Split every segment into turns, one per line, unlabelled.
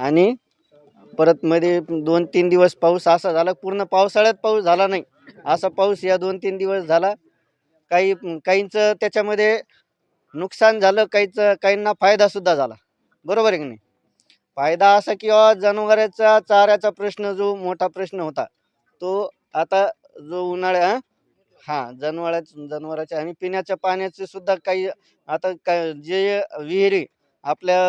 आणि परत मध्ये दोन तीन दिवस पाऊस असा झाला पूर्ण पावसाळ्यात पाऊस झाला नाही. असा पाऊस या दोन तीन दिवस झाला. काही काहींचं त्याच्यामध्ये नुकसान झालं काहीचं काहींना फायदा सुद्धा झाला. बरोबर आहे की नाही? फायदा असा किंवा जनावरांचा चाऱ्याचा प्रश्न जो मोठा प्रश्न होता तो आता जो उन्हाळ्या हां जनावरा जनावराच्या आणि पिण्याच्या पाण्याचे सुद्धा काही आता का जे विहिरी आपल्या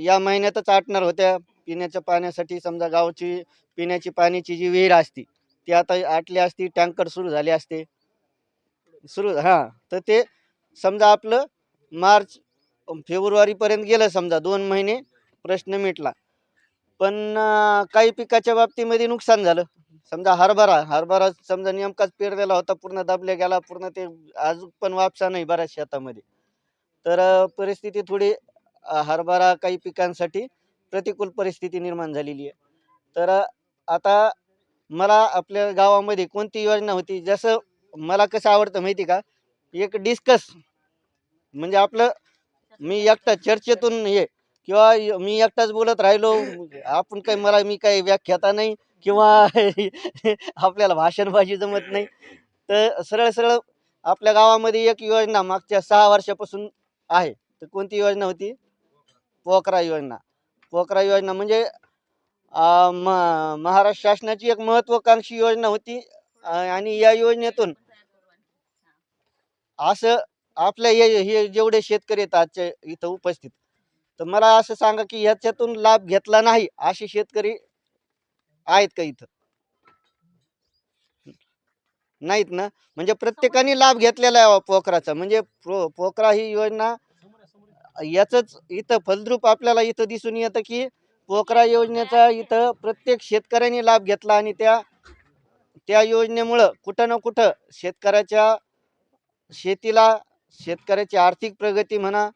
या महिन्यातच आटणार होत्या. पिण्याच्या पाण्यासाठी समजा गावची पिण्याची पाण्याची जी विहीर असती ती आता आटली असती टँकर सुरू झाले असते. सुरू हां तर ते समजा आपलं मार्च फेब्रुवारीपर्यंत गेलं समजा दोन महिने प्रश्न मिटला. पण काही पिकाच्या बाबतीमध्ये नुकसान झालं. समजा हरभरा हरभरा समजा नेमकाच पेरलेला होता पूर्ण दाबल्या गेला पूर्ण ते अजून पण वापसा नाही बऱ्याच शेतामध्ये. तर परिस्थिती थोडी हरभरा काही पिकांसाठी प्रतिकूल परिस्थिती निर्माण झालेली आहे. तर आता मला आपल्या गावामध्ये कोणती योजना होती? जसं मला कसं आवडतं माहिती का? एक डिस्कस म्हणजे आपलं मी एकटा चर्चेतून हे किंवा मी एकटाच बोलत राहिलो आपण काही मला मी काही व्याख्याता नाही किंवा आपल्याला भाषणबाजी जमत नाही. तर सरळ सरळ आपल्या गावामध्ये एक योजना मागच्या सहा वर्षापासून आहे. तर कोणती योजना होती? पोकरा योजना. पोकरा योजना म्हणजे म- महाराष्ट्र शासनाची एक महत्वाकांक्षी योजना होती आणि या योजनेतून असं आपल्या हे हे जेवढे शेतकरी आहेत आजच्या इथं उपस्थित तर मला असं सांगा की ह्याच्यातून लाभ घेतला नाही असे शेतकरी आहेत का इथं? नाहीत ना? म्हणजे प्रत्येकाने लाभ घेतलेला आहे पोखराचा. म्हणजे पो- पोखरा ही योजना याचंच इथं फलद्रूप आपल्याला इथं दिसून येतं की पोखरा योजनेचा इथं प्रत्येक शेतकऱ्याने लाभ घेतला आणि त्या त्या योजनेमुळं कुठं ना कुठं शेतकऱ्याच्या शेतीला शेतकऱ्याची आर्थिक प्रगती म्हणा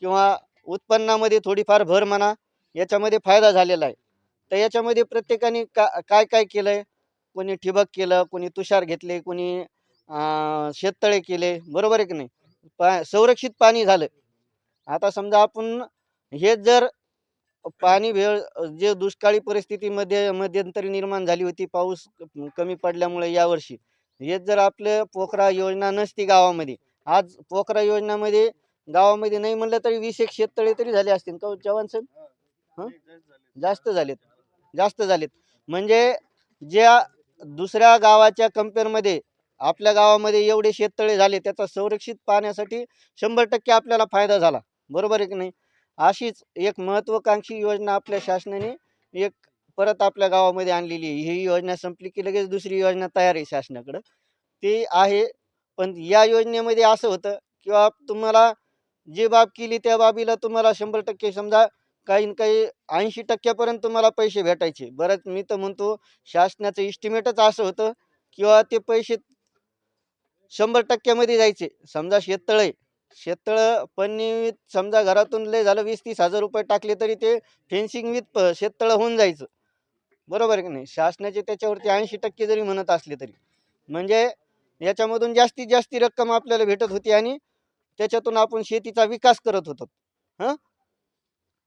किंवा उत्पन्नामध्ये थोडीफार भर म्हणा याच्यामध्ये फायदा झालेला आहे. तर याच्यामध्ये प्रत्येकाने का काय काय केलं आहे कोणी ठिबक केलं कोणी तुषार घेतले कोणी शेततळे केले बरोबर आहे की नाही? पा संरक्षित पाणी झालं. आता समजा आपण हे जर पाणी वेळ जे दुष्काळी परिस्थितीमध्ये मध्यंतरी निर्माण झाली होती पाऊस कमी पडल्यामुळे यावर्षी हेच जर आपलं पोखरा योजना नसती गावामध्ये आज पोखरा योजनामध्ये गावामध्ये नाही म्हणलं तरी वीस एक शेततळे तरी झाले असतील का हो, जवान साहेब? हं? जास्त झालेत. जास्त झालेत. म्हणजे ज्या दुसऱ्या गावाच्या कम्पेअरमध्ये आपल्या गावामध्ये एवढे शेततळे झाले त्याचा संरक्षित पाण्यासाठी शंभर टक्के आपल्याला फायदा झाला. बरोबर आहे की नाही? अशीच एक महत्त्वाकांक्षी योजना आपल्या शासनाने एक परत आपल्या गावामध्ये आणलेली आहे. ही योजना संपली की लगेच दुसरी योजना तयार आहे शासनाकडं. ते आहे पण या योजनेमध्ये असं होतं किंवा तुम्हाला जी बाब केली त्या बाबीला तुम्हाला शंभर टक्के समजा काही न काही ऐंशी टक्क्यापर्यंत तुम्हाला पैसे भेटायचे. बरंच मी तर म्हणतो शासनाचं इस्टिमेटच असं होतं किंवा ते पैसे शंभर टक्क्यामध्ये जायचे. समजा शेततळे शेततळं पण समजा घरातून लय झालं वीस तीस हजार रुपये टाकले तरी ते फेन्सिंग विथ शेततळं होऊन जायचं. बरोबर आहे की नाही? शासनाचे त्याच्यावरती ऐंशी टक्के जरी म्हणत असले तरी. म्हणजे याच्यामधून जास्तीत जास्त रक्कम आपल्याला भेटत होती आणि त्याच्यातून आपण शेतीचा विकास करत होतो. हां?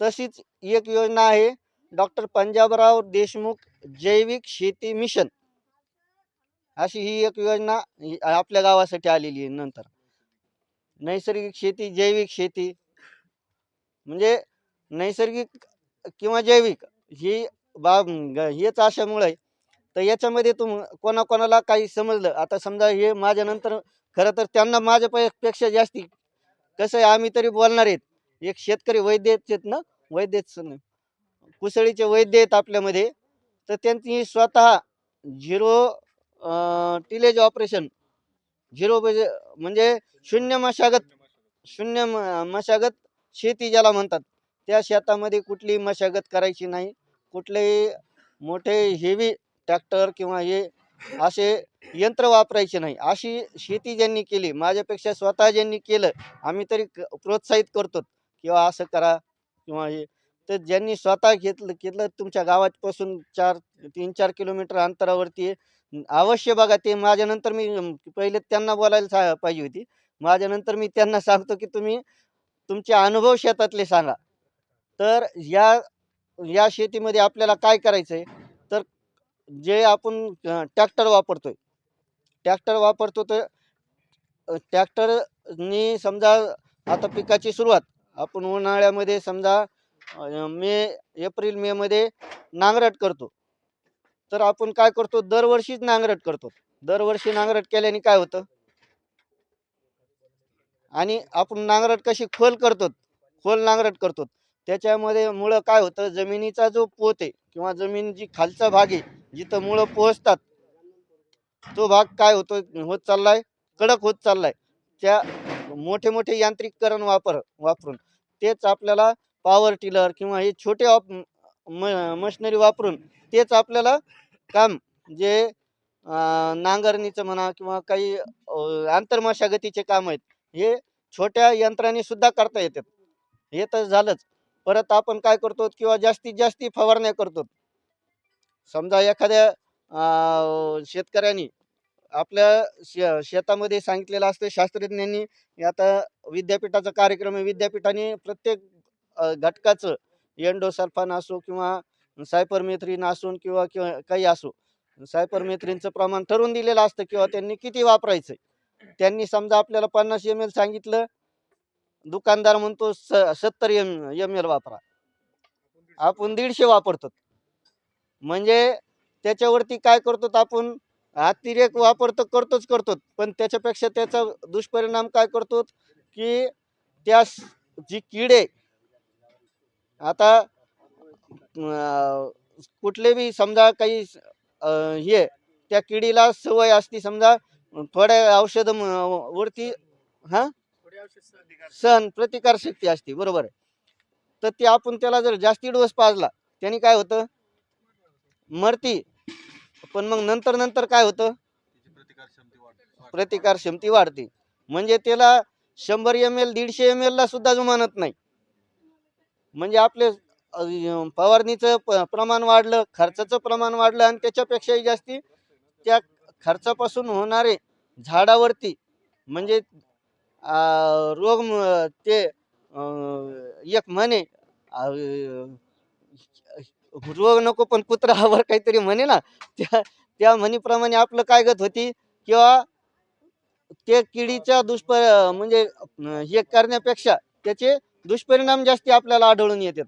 तशीच एक योजना आहे. डॉक्टर पंजाबराव देशमुख जैविक शेती मिशन. अशी ही एक योजना आपल्या गावासाठी आलेली आहे नंतर. नैसर्गिक शेती जैविक शेती. म्हणजे नैसर्गिक किंवा जैविक ही बाब हेच अशामुळे आहे. तर याच्यामध्ये तुम कोणाकोणाला काही समजलं? आता समजा हे माझ्यानंतर खरं तर त्यांना माझ्या पेक्षा जास्ती कसं आहे आम्ही तरी बोलणार आहेत. एक शेतकरी वैद्य आहेत ना? वैद्यच कुसळीचे वैद्य आहेत आपल्यामध्ये. तर त्यांनी स्वतः झिरो टिलेज ऑपरेशन झिरो म्हणजे म्हणजे शून्य मशागत शून्य म- मशागत शेती ज्याला म्हणतात त्या शेतामध्ये कुठलीही मशागत करायची नाही. कुठलेही मोठे हेवी ट्रॅक्टर किंवा हे असे यंत्र वापरायचे नाही. अशी शेती ज्यांनी केली माझ्यापेक्षा स्वतः ज्यांनी केलं आम्ही तरी प्रोत्साहित करतो. किंवा असं करा किंवा हे. तर ज्यांनी स्वतः घेतलं घेतलं तुमच्या गावापासून चार तीन चार किलोमीटर अंतरावरती आहे. अवश्य बघा ते माझ्यानंतर मी पहिले त्यांना बोलायला सा- पाहिजे होती. माझ्यानंतर मी त्यांना सांगतो की तुम्ही तुमचे अनुभव शेतातले सांगा. तर या या शेतीमध्ये आपल्याला काय करायचं आहे तर जे आपण ट्रॅक्टर वापरतोय. ट्रॅक्टर वापरतो तर ट्रॅक्टरनी समजा आता पिकाची सुरुवात. आपण उन्हाळ्यामध्ये समजा मे एप्रिल मे मध्ये नांगरट करतो. तर आपण काय करतो? दरवर्षीच नांगरट करतो. दरवर्षी नांगरट केल्याने काय होतं? आणि आपण नांगरट कशी खोल करतो? खोल नांगरट करतो. त्याच्यामध्ये मुळं काय होतं? जमिनीचा जो पोत आहे किंवा जमीन जी खालचा भाग आहे जिथं मुळं पोहोचतात तो भाग काय होतो? होत चाललाय? कडक होत चाललाय. त्या मोठे मोठे यांत्रिककरण वापर वापरून तेच आपल्याला पॉवर टिलर किंवा हे छोटे ऑप मशिनरी वापरून तेच आपल्याला काम जे नांगरणीचं म्हणा किंवा काही आंतरमशागतीचे काम आहेत हे छोट्या यंत्राने सुद्धा करता येतात. हे तर झालंच. परत आपण काय करतो किंवा जास्तीत जास्ती फवारण्या करतो. समजा एखाद्या शेतकऱ्यांनी आपल्या शे शेतामध्ये सांगितलेलं असतं शास्त्रज्ञांनी आता विद्यापीठाचा कार्यक्रम आहे विद्यापीठाने प्रत्येक घटकाचं एंडोसल्फान असो किंवा सायपरमेथ्रिन असून किंवा किंवा काही असो सायपरमेथ्रीनचं प्रमाण ठरवून दिलेलं असतं किंवा त्यांनी किती वापरायचं त्यांनी समजा आपल्याला पन्नास एम एल सांगितलं दुकानदार म्हणतो स सत्तर एम एम एल वापरा. आपण दीडशे वापरतो म्हणजे त्याच्यावरती काय करतो आपण अतिरेक वापर तर करतोच करतो पण त्याच्यापेक्षा त्याचा दुष्परिणाम काय करतो की त्या जी किडे आता कुठले बी समजा काही हे त्या किडीला सवय असती समजा थोड्या औषध वरती हा? सण प्रतिकार शक्ती असते बरोबर तर ते आपण त्याला जर जास्ती डोस पाजला त्याने काय होतं? मरती. पण मग नंतर नंतर काय होतं? प्रतिकार क्षमती वाढते. म्हणजे त्याला शंभर एम एल दीडशे एम एल ला सुद्धा जुमानत नाही. म्हणजे आपले फवारणीचं प- प्रमाण वाढलं खर्चाचं प्रमाण वाढलं आणि त्याच्यापेक्षाही जास्ती त्या खर्चापासून होणारे झाडावरती म्हणजे रोग ते एक म्हणे रोग नको पण कुत्रावर काहीतरी म्हणे ना त्या त्या म्हणीप्रमाणे आपलं काय गत होती किंवा ते किडीच्या दुष्प म्हणजे हे करण्यापेक्षा त्याचे दुष्परिणाम जास्ती आपल्याला आढळून येतात.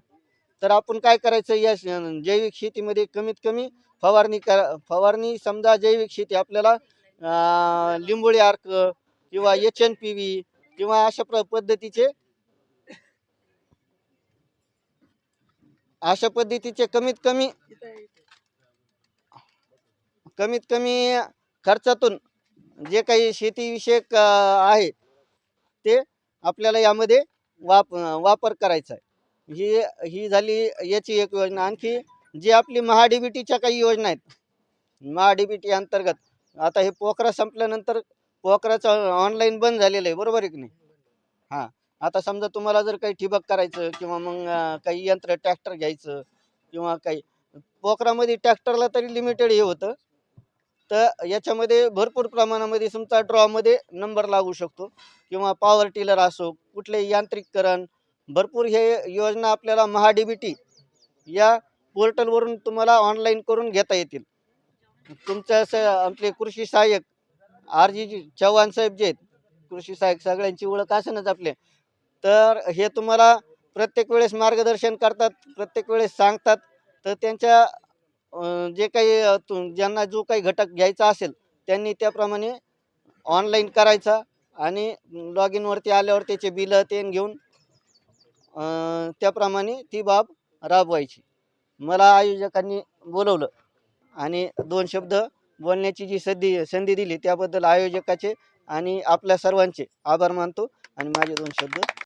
तर आपण काय करायचं? या जैविक शेतीमध्ये कमीत कमी फवारणी करा फवारणी समजा जैविक शेती आपल्याला लिंबोळी अर्क किंवा एच एन पी व्ही किंवा अशा प्र पद्धतीचे अशा पद्धतीचे कमीत कमी कमीत कमी खर्चातून जे काही शेतीविषयक आहे ते आपल्याला यामध्ये वाप वापर करायचा आहे. ही ही झाली याची एक योजना. आणखी जी आपली महाडीबीटीच्या काही योजना आहेत महाडीबीटी अंतर्गत आता हे पोखरा संपल्यानंतर पोखराचं ऑनलाईन बंद झालेलं आहे बरोबर आहे की नाही? हां. आता समजा तुम्हाला जर काही ठिबक करायचं किंवा मग काही यंत्र ट्रॅक्टर घ्यायचं किंवा काही पोखरामध्ये ट्रॅक्टरला तरी लिमिटेड हे होतं. तर याच्यामध्ये भरपूर प्रमाणामध्ये तुमचा ड्रॉमध्ये नंबर लागू शकतो. किंवा पॉवर टिलर असो कुठले यांत्रिककरण भरपूर हे योजना आपल्याला महाडीबीटी या पोर्टलवरून तुम्हाला ऑनलाईन करून घेता येतील. तुमचं असं आपले कृषी सहाय्यक आर जी चव्हाण साहेब जे आहेत कृषी सहाय्यक सगळ्यांची ओळख असेनच आपले. तर हे तुम्हाला प्रत्येक वेळेस मार्गदर्शन करतात प्रत्येक वेळेस सांगतात. तर त्यांच्या जे काही तु- ज्यांना जो काही घटक घ्यायचा असेल त्यांनी त्याप्रमाणे ऑनलाईन करायचा आणि लॉग इनवरती आल्यावर त्याचे बिलं ते घेऊन त्याप्रमाणे ती बाब राबवायची. मला आयोजकांनी बोलवलं आणि दोन शब्द बोलण्याची जी संधी संधी दिली त्याबद्दल आयोजकाचे आणि आपल्या सर्वांचे आभार मानतो आणि माझे दोन शब्द